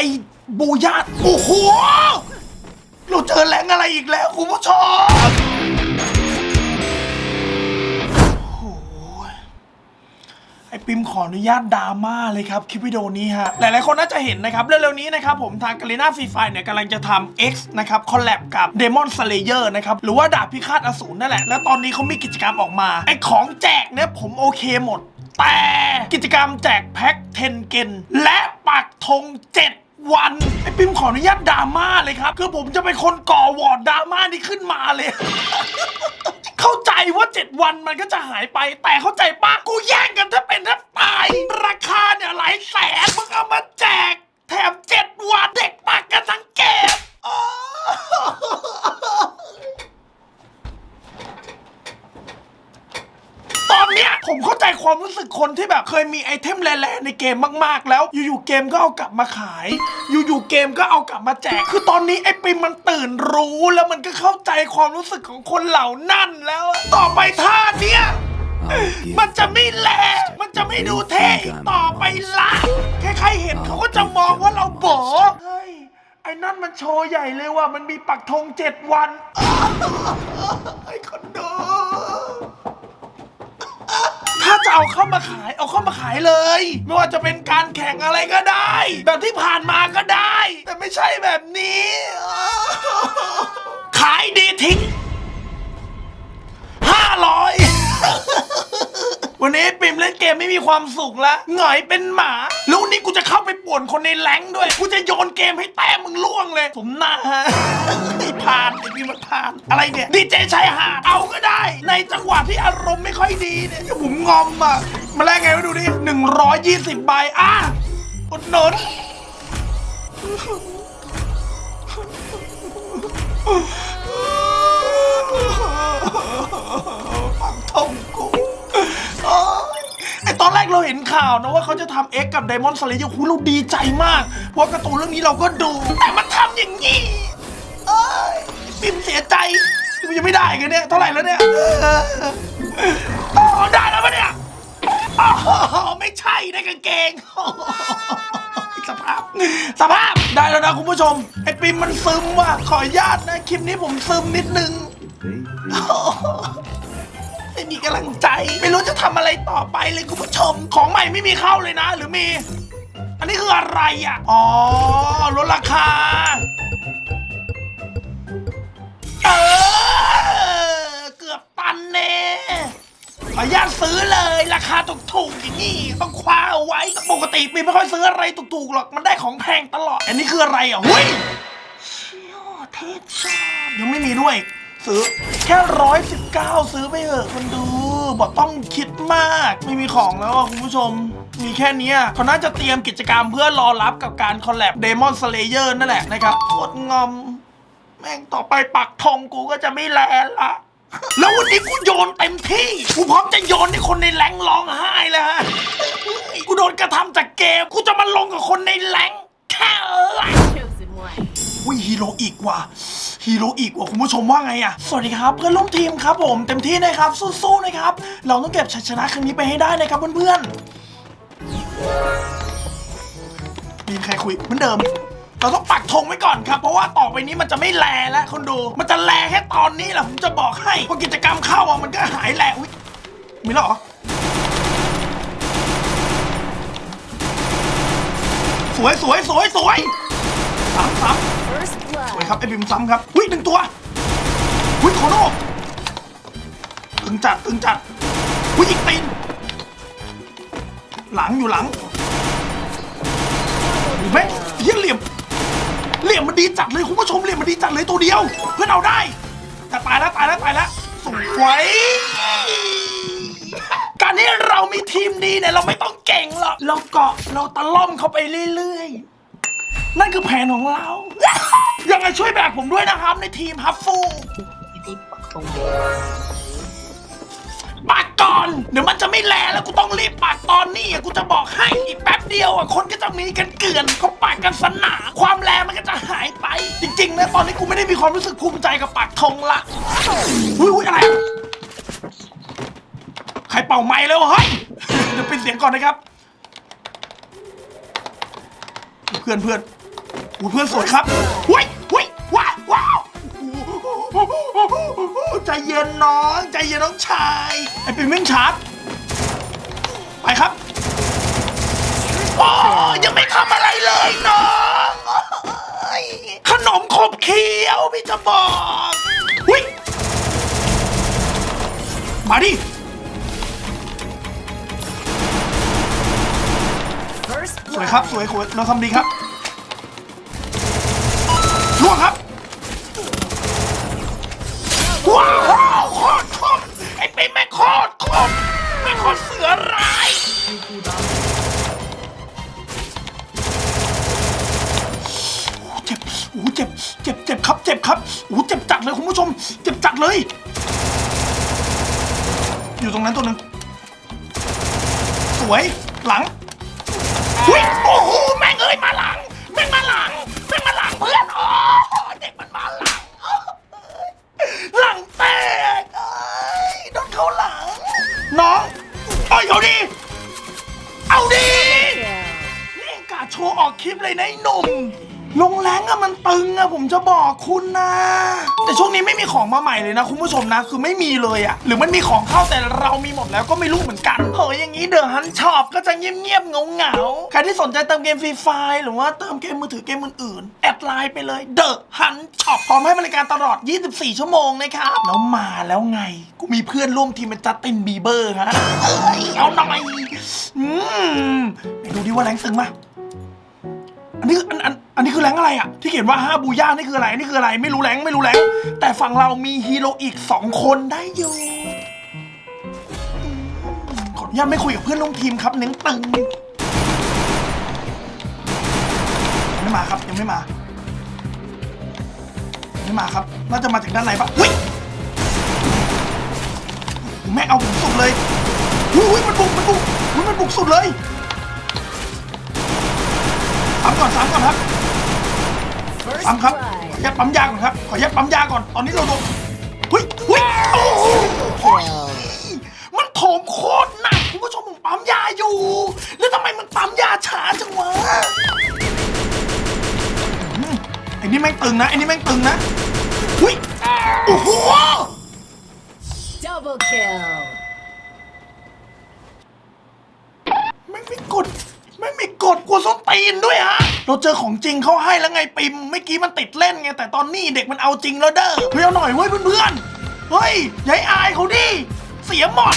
ไอ้บูยาโอ้โห เราเจอแหลงอะไรอีกแล้วคุณผู้ชมโอ้โหไอปิมขออนุญาตดราม่าเลยครับ คลิปวิดีโอนี้ฮะ หลายๆคนน่าจะเห็นนะครับ เร็วๆนี้นะครับผมทางกา r นาฟรีไฟเนี่ยกำลังจะทำ X นะครับคอลแลบกับ Demon Slayer นะครับ หรือว่าดาบพิฆาตอสูรนั่นแหละ แล้วตอนนี้เขามีกิจกรรมออกมา ไอของแจกเนี่ยผมโอเคหมด แต่กิจกรรมแจกแพ็คเทนเกนและปักธง7 วันไอปิมขออนุญาตดราม่าเลยครับ คือผมจะเป็นคนก่อวอร์ดดราม่านี้ขึ้นมาเลย เข้าใจว่า 7 วันมันก็จะหายไป แต่เข้าใจปะกูแย่งกันถ้าเป็นถ้าตาย ราคาเนี่ยหลายแสนมึงเอามาแจก แถม 7 วันเด็กปากกันทั้งเกมอ้าวตอน เนี้ยผมเข้าใจความรู้สึกคนที่แบบเคยมีไอเทมแร่ๆในเกมมากๆ แล้ว อยู่ๆเกมก็เอากลับมาขาย อยู่ๆเกมก็เอากลับมาแจก คือตอนนี้ไอปิมมันตื่นรู้แล้วมันก็เข้าใจความรู้สึกของคนเหล่านั้นแล้วอะต่อไปท่าเนี้ย มันจะไม่แลมันจะไม่ดูเท่อีกต่อไปละใครๆเห็นเขาก็จะมองว่าเราโบ๋เฮ้ย ไอ้นั่นมันโชว์ใหญ่เลยว่ามันมีปักธงเจ็ดวันไอ้คนดู ถ้าจะเอาเข้ามาขาย เอาเข้ามาขายเลย ไม่ว่าจะเป็นการแข่งอะไรก็ได้ แบบที่ผ่านมาก็ได้ แต่ไม่ใช่แบบนี้ ขายดีทิ้งห้าร้อย วันนี้ปิมเล่นเกมไม่มีความสุขแล้วหงอยเป็นหมาแล้ววันนี้กูจะเข้าไปป่วนคนในแรงค์ด้วย กูจะโยนเกมให้แต้มมึงล่วงเลยสมหน้าฮะ ไอ้ผ่านไอ้ปิมมันผ่าน อะไรเนี่ยดีเจชายหาดเอาก็ได้ ในจังหวะที่อารมณ์ไม่ค่อยดีเนี่ยที่ผมงอมอะมาแลกไงมาดูดิหนึ่งร้อยยี่สิบใบอะอุดหนุนปั อนแรกเราเห็นข่าวนะว่าเขาจะทำเอ็กกับไดมอนด์สเลเยอร์คูเราดีใจมาก เพราะการ์ตูนเรื่องนี้เราก็ดู แต่มันทำอย่างนี้เอ้ยปิมเสียใจมันยังไม่ได้กันเนี่ย เท่าไหร่แล้วเนี่ยเอออ๋อได้แล้วปะเนี่ยอ๋อไม่ใช่ในกางเกง สภาพ สภาพได้แล้วนะคุณผู้ชม ไอปิมมันซึมว่ะขออนุญาตนะ คลิปนี้ผมซึมนิดนึง ไม่มีกำลังใจ ไม่รู้จะทำอะไรต่อไปเลยคุณผู้ชม ของใหม่ไม่มีเข้าเลยนะ หรือมี อันนี้คืออะไรอะ อ๋อลดราคา เออ เกือบตันเน่ขออนุญาตซื้อเลยราคาถูกๆอย่างนี้ต้องคว้าเอาไว้ปกติปีไม่ค่อยซื้ออะไรถูกๆหรอกมันได้ของแพงตลอด อันนี้คืออะไรอะเฮ้ยเชี่ยเทพชาติยังไม่มีด้วย ซื้อแค่ร้อยสิบเก้าซื้อไปเถอะคนดูบอกต้องคิดมากไม่มีของแล้วอะคุณผู้ชม มีแค่นี้เขาน่าจะเตรียมกิจกรรมเพื่อรอรับกับการคอลแลบเดมอนสเลเยอร์นั่นแหละนะครับโคตรงอม แม่งต่อไปปักธงกูก็จะไม่แลละแล้ววันนี้กูโยนเต็มที่ กูพร้อมจะโยนให้คนในแรงร้องไห้เลยฮะ กูโดนกระทำจากเกม กูจะมาลงกับคนในแรงแค่ไหน chosen one. อุ้ยฮีโร่อีกว่ะฮีโร่อีกว่ะคุณผู้ชมว่าไงอะสวัสดีครับ เพื่อนร่วมทีมครับผมเต็มที่นะครับสู้ๆนะครับ เราต้องเก็บชัยชนะครั้งนี้ไปให้ได้นะครับเพื่อนๆมีใครคุยเหมือนเดิมเราต้องปักธงไว้ก่อนครับ เพราะว่าต่อไปนี้มันจะไม่แลแล้วคนดู มันจะแลแค่ตอนนี้แหละผมจะบอกให้พอกิจกรรมเข้าอะมันก็หายแลอุ้ยมีแล้วเหรอสวยสวยสวยสวยสามสาม สวยครับไอ้บิมซ้ำครับวิหนึ่งตัววิโคโน่ตึงจัดตึงจัดวิอีกตีนหลังอยู่หลังเห็นไหมเฮียเหลี่ยม เหลี่ยมมันดีจัดเลยคุณผู้ชมเหลี่ยมมันดีจัดเลยตัวเดียว เพื่อนเอาได้ แต่ตายแล้วตายแล้วตายแล้วสวยการที่เรามีทีมดีเนี่ยเราไม่ต้องเก่งหรอกเราเกาะเราตะล่อมเข้าไปเรื่อยๆ นั่นคือแผนของเรา ยังไงช่วยแบกผมด้วยนะครับ ในทีมฮัฟฟูปากก่อน เดี๋ยวมันจะไม่แลแล้วกูต้องรีบปากตอนนี้อะกูจะบอกให้อีกแป๊บเดียวอะคนก็จะมีกันเกลื่อนเขาปากกันสนาความแลมันก็จะหายไป จริงๆนะตอนนี้กูไม่ได้มีความรู้สึกภูมิใจกับปากธงละอุ้ยอุ้ยอะไร ใครเป่าไม้แล้วเฮ้ยเดี๋ยวปิดเสียงก่อนนะครับ เพื่อนเพื่อนอ้เพื่อนสวยครับเว้ยเว้ยว้าวว้าวใจเย็นน้อง ใจเย็นน้องชาย ไอ้ปิ่มวิ่งชาร์จไปครับโอ้ยังไม่ทำอะไรเลยน้องขนมขบเคี้ยวพี่จะบอกเฮ้ยมาดิ ครับ สวยสวยเราทำดีครับล่วงครับ ว้าวโคตรคมไอ้เป็นแม่งโคตรคมแม่งโคตรเสือร้ายโอ้เจ็บโอ้เจ็บ เจ็บ เจ็บครับ เจ็บครับโอ้เจ็บจัดเลยคุณผู้ชม เจ็บจัดเลย อยู่ตรงนั้นตัวหนึ่งสวย หลัง อุ๊ยโอ้โหแม่งเอ้ยมาหลังแม่งมาหลังแม่งมาหลังเพื่อนโอ้เด็กมันมาหลังหลังแตกเอ้ยโดนเขาหลัง น้องเอ้ยเอาดิเอาดิ kill. นี่กาโชว์ออกคลิปเลยนะไอ้หนุ่ม ลงแรงอะมันตึงอะผมจะบอกคุณนะ แต่ช่วงนี้ไม่มีของมาใหม่เลยนะ คุณผู้ชมนะ คือไม่มีเลยอะหรือมันมีของเข้าแต่เรามีหมดแล้วก็ไม่รู้เหมือนกันเฮ้ยอย่างนี้เดอะฮันช็อปก็จะเงียบๆเงาๆใครที่สนใจเติมเกมฟรีไฟหรือว่าเติมเกมมือถือเกมอื่นๆแอดไลน์ไปเลยเดอะฮันช็อปพร้อมให้บริการตลอด 24 ชั่วโมงนะครับแล้วมาแล้วไง กูมีเพื่อนร่วมทีมเป็นจัสตินบีเบอร์ฮะเอ้ยเอาหน่อยอืมไปดูดิว่าแรงตึงปะอั นี้คืออันอันอันนี้คือแรงอะไรอะ ที่เขียนว่าห้าบูย่านี่คืออะไรอันนี่คืออะไรไม่รู้แรงไม่รู้แรงแต่ฝั่งเรามีฮีโร่อีกสองคนได้อยู่ขออนุญาตไม่คุยกับเพื่อนร่วมทีมครับเน้นตึงยังไม่มาครับยังไม่มายังไม่มาครับ น่าจะมาจากด้านในปะเฮ้ยแม่เอาผมสุดเลยอุ้ยอุ้ยมันบุกมันบุกอุ้ยมันบุกสุดเลย ปั๊มก่อนปั๊มก่อนครับ First ปั๊มครับ blood. ขออนุญาตปั๊มยาก่อนครับขออนุญาตปั๊มยาก่อนตอนนี้เราโดนเฮ้ยเฮ้ยโอ้โห Kill. มันโถมโคตรหนักคุณผู้ชมผมปั๊มยาอยู่ แล้วทำไมมันปั๊มยาช้าจังวะอืมไอ้นี่แม่งตึงนะไอ้นี่แม่งตึงนะเฮ้ยโอ้โห Double kill. แม่งไม่กด แม่ม่กดกลัวส้นตีนด้วยฮะ เราเจอของจริงเขาให้แล้วไงปิมเมื่อกี้มันติดเล่นไง แต่ตอนนี้เด็กมันเอาจริงแล้วเด้อเฮ้ยเอาหน่อยเว้ยเพื่อนๆ เฮ้ยย่าให้อายเขาดิ เสียหมด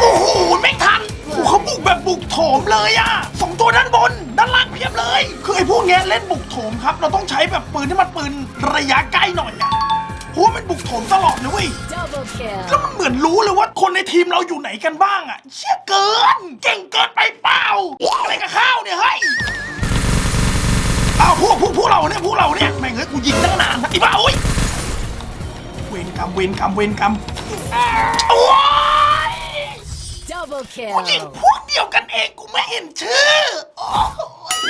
โอ้โห ไม่ทันโอ้โหเขาบุกแบบบุกโถมเลยอะสองตัวด้านบน ด้านล่างเพียบเลย คือไอ้พวกเนี้ยเล่นบุกโถมครับ เราต้องใช้แบบปืนที่มันปืนระยะใกล้หน่อยอะ เพราะว่ามันบุกโถมตลอดเลยเว้ย Double แล้ว kill. มันเหมือนรู้เลยว่าคนในทีมเราอยู่ไหนกันบ้างอะเชี่ยเกิน เก่งเกินไปเปล่าอะไรกับข้าวเนี่ยเฮ้ยเอาพวกพวกพวกเราเนี่ยพวกเราเนี่ยแม่งเอ้ยกูยิงตั้งนานนะไอ้บ้าโอ้ยเวรกรรมเวรกรรมเวรกรรมโอ้ย Double กูยิง kill. พวกเดียวกันเองกูไม่เห็นชื่อโอ้ยมึ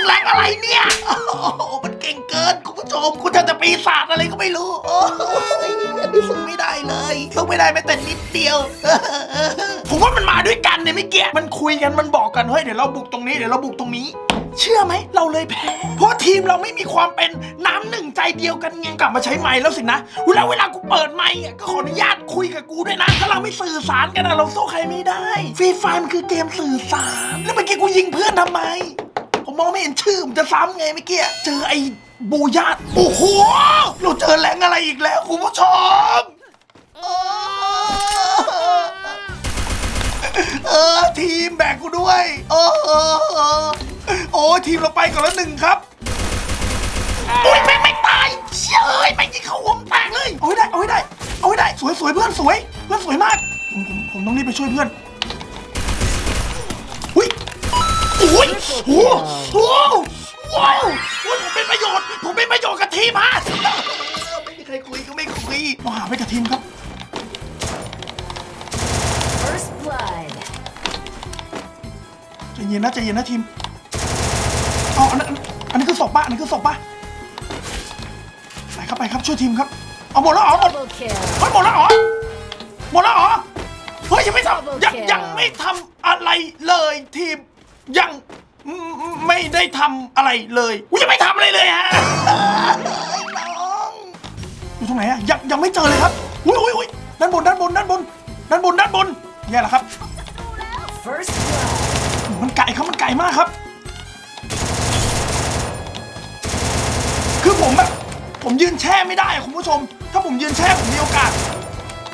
งแรงอะไรเนี่ย โอ้โหมันเก่งเกินคุณผู้ชมกูจะจะปีศาจอะไรก็ไม่รู้ โอ้ยอันนี้สู้ไม่ได้เลยสู้ไม่ได้แม้แต่นิดเดียว ผมว่ามันมาด้วยกันเนี่ยไม่เกี่ยมันคุยกัน มันบอกกัน เฮ้ย เดี๋ยวเราบุกตรงนี้ เดี๋ยวเราบุกตรงนี้ เชื่อไหม เราเลยแพ้ เพราะทีมเราไม่มีความเป็นน้ำหนึ่งใจเดียวกันไงกลับมาใช้ไม้แล้วสินะเวลาเวลากูเปิดไม้ก็ขออนุญาตคุยกับกูด้วยนะ ถ้าเราไม่สื่อสารกันอะเราสู้ใครไม่ได้ ฟรีไฟมันคือเกมสื่อสาร แล้วเมื่อกี้กูยิงเพื่อนทำไม มองไม่เห็นชื่อผมจะซ้ำไงเมื่อกี้เจอไอ้บูญาตโอ้โหเราเจอแหลงอะไรอีกแล้วคุณผู้ชมเออทีมแบกกูด้วยเออเออเออโอ้ทีมเราไปก่อนแล้วหนึ่งครับโอ้ยแม่ไม่ตายเชี่ยเอ้ยไม่ยิงเขาวมันแตกเลยเอาให้ได้เอาให้ได้เอาให้ได้สวยสวยเพื่อนสวยเพื่อนสวยมากผมผมผมต้องรีบไปช่วยเพื่อนอุ้ยโอ้ยโอ้ ทีมฮะไม่มีใครคุยก็ไม่คุยเราหาไปกับทีมครับ First blood. ใจเย็นนะใจเย็นนะทีมอ๋ออันนั้นอันอันนี้คือศพป่ะอันนี้คือศพป่ะไปครับไปครับช่วยทีมครับเอาหมดแล้วเหรอหมด Double kill. เฮ้ยหมดแล้วเหรอหมดแล้วเหรอเฮ้ยยังไม่ทำยังยังไม่ทำอะไรเลยทีมยัง ไม่ได้ทำอะไรเลยกูยังไม่ทำอะไรเลยฮะไอ้น้องอยู่ตรงไหนอะยังยังไม่เจอเลยครับอุ้ยอุ้ยอุ้ยด้านบนด้านบนด้านบนด้านบนด้านบนแย่แล้วครับ First blood. มันไก่ครับมันไก่มากครับ คือผมแบบผมยืนแช่ไม่ได้อะคุณผู้ชม ถ้าผมยืนแช่ผมมีโอกาส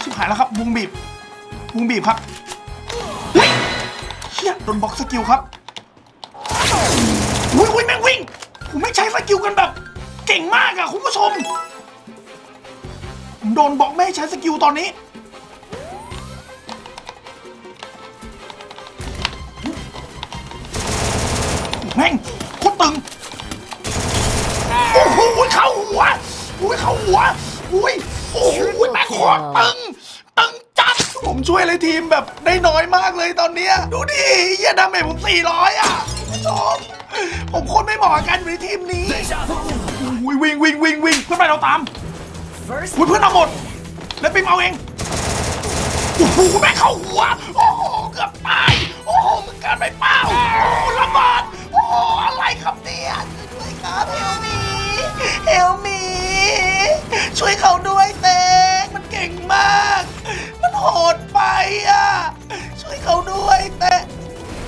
ชิบหายแล้วครับวงบีบวงบีบครับเฮ้ยเฮียโดนบล็อกสกิลครับ อุ้ยอุ้ยแม่งวิ่ง ผมไม่ใช้สกิลกันแบบ เก่งมากอะคุณผู้ชมผมโดนบล็อกไม่ให้ใช้สกิลตอนนี้ แม่งโคตรตึง โอ้โหเข้าหัวอุ้ยเข้าหัวอุ้ยโอ้โหแม่งโคตรตึง ตึงจัด ผมช่วยเลยทีมแบบได้น้อยมากเลยตอนเนี้ย ดูดิเหี้ยดาเมจผม400อะคุณ ผู้ชม ผมโคนไม่เหมาะกับการอยู่ในทีมนี้อุ้ยวิ่งวิ่งวิ่งวิ่งเพื่อนไปเราตาม First อุ้ยเพื่อนเอาหมด แล้วปิมเอาเองโอ้โหแม่งเข้าหัว โอ้โหเกือบตาย โอ้โหมึงการไปเปล่า โอ้โหระเบิด โอ้โหอะไรครับเนี่ยช่วยด้วยครับเฮลมีเฮลมี ช่วยเขาด้วยเต้งมันเก่งมาก มันโหดไปอะ ช่วยเขาด้วยเต้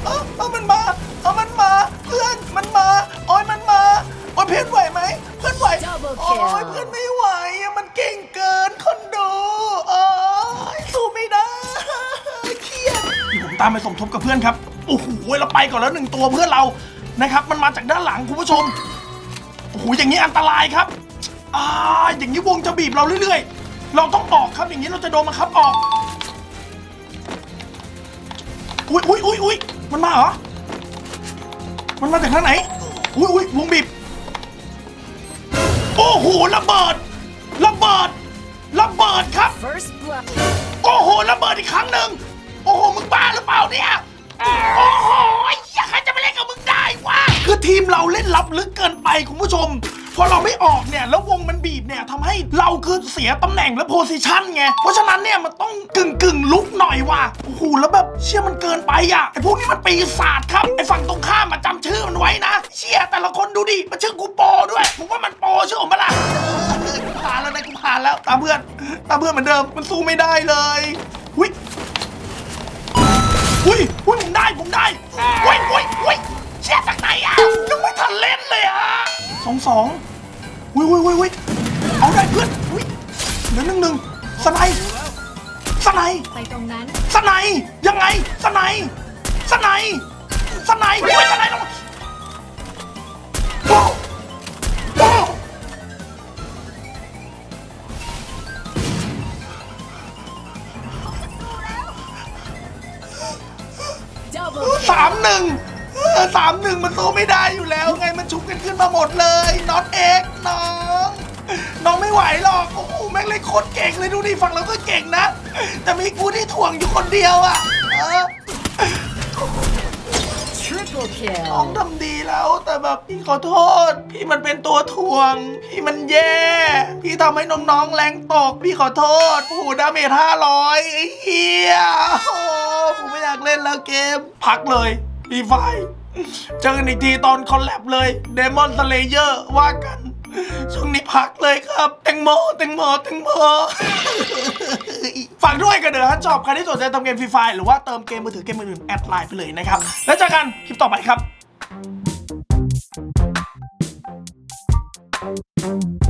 เอาเอามันมา เอมันมา เพื่อนมันมาโอ้ยมันมาโอ้ยเพื่อนไหวไหมเพื่อนไหว Double โอ้ยเพื่อนไม่ไหวอะมันเก่งเกินคนดูโอ้ยสู้ไม่ได้เครียดผมตามไปสมทบกับเพื่อนครับโอ้โหเราไปก่อนแล้วหนึ่งตัวเพื่อนเรานะครับ มันมาจากด้านหลังคุณผู้ชมโอ้โหอย่างนี้อันตรายครับอ่าอย่างนี้วงจะบีบเราเรื่อยๆ เราต้องออกครับอย่างนี้เราจะโดนมาครับออกอุ้ยอุ้ยอุ้ยอุ้ยมันมาเหรอ มันมาจากทางไหน อุ้ยอุ้ยวงบีบ โอ้โหระเบิด ระเบิด ระเบิดครับ First blood. โอ้โหระเบิดอีกครั้งหนึ่ง โอ้โห มึงบ้าหรือเปล่าเนี่ย โอ้โหอยากใครจะมาเล่นกับมึงได้วะ คือทีมเราเล่นลับลึกเกินไปคุณผู้ชม พอเราไม่ออกเนี่ยแล้ววงมันบีบเนี่ยทำให้เราคือเสียตำแหน่งและโพซิชันไง เพราะฉะนั้นเนี่ยมันต้องกึ่งกึ่งลุกหน่อยว่ะโอ้โหแล้วแบบเชี่ยมันเกินไปอะไอพวกนี้มันปีศาจครับไอฝั่งตรงข้ามมาจำชื่อมันไว้นะ เชี่ยแต่ละคนดูดิมันชื่อกูโปด้วยผมว่ามันโปชื่อผมมาละกูผ่านแล้วนะกูผ่านแล้วตามเพื่อนตามเพื่อนเหมือนเดิมมันสู้ไม่ได้เลยอุ้ยอุ้ยอุ้ยผมได้ผมได้อุ้ยอุ้ยอุ้ย ชี่ยจากไหนอะยังไม่ทันเล่นเลยอะสองสองอุ้ยอุ้ยอุ้ยอุ้ยเอาได้เพื่อนอุ้ยเหลือหนึ่งหนึ่งสไนด์สไนด์ไปตรงนั้น สไนด์ยังไงสไนด์สไนด์สไนด์อุ้ยสไนด์ลงมาโอ้โอ้ Double สาม kill. หนึ่ง สามหนึ่งมันสู้ไม่ได้อยู่แล้วไงมันชุบกันขึ้นมาหมดเลยน็อตเอ็กน้อง น้องไม่ไหวหรอก โอ้โหแม่งเลยโคตรเก่งเลยดูดิฟังแล้วก็เก่งนะ แต่มีกูที่ถ่วงอยู่คนเดียวอะเออ Triple น้อง kill. ทำดีแล้ว แต่แบบพี่ขอโทษ พี่มันเป็นตัวถ่วง พี่มันแย่ พี่ทำให้น้องๆแรงตก พี่ขอโทษโอ้โหดาเมจห้าร้อยไอ้เหี้ยโอ้ผมไม่อยากเล่นแล้วเกม พักเลย ดีไฟเจอกันอีกทีตอนคอลแลบเลยเดมอนสเลเยอร์ว่ากันช่วงนี้พักเลยครับแตงโมแตงโมแตงโมฝากด้วยกันเด้อถ้าชอบใครที่สนใจทำเกมฟรีไฟหรือว่าเติมเกมมือถือเกมอื่นๆแอดไลน์ไปเลยนะครับ แล้วเจอกันคลิปต่อไปครับ Thank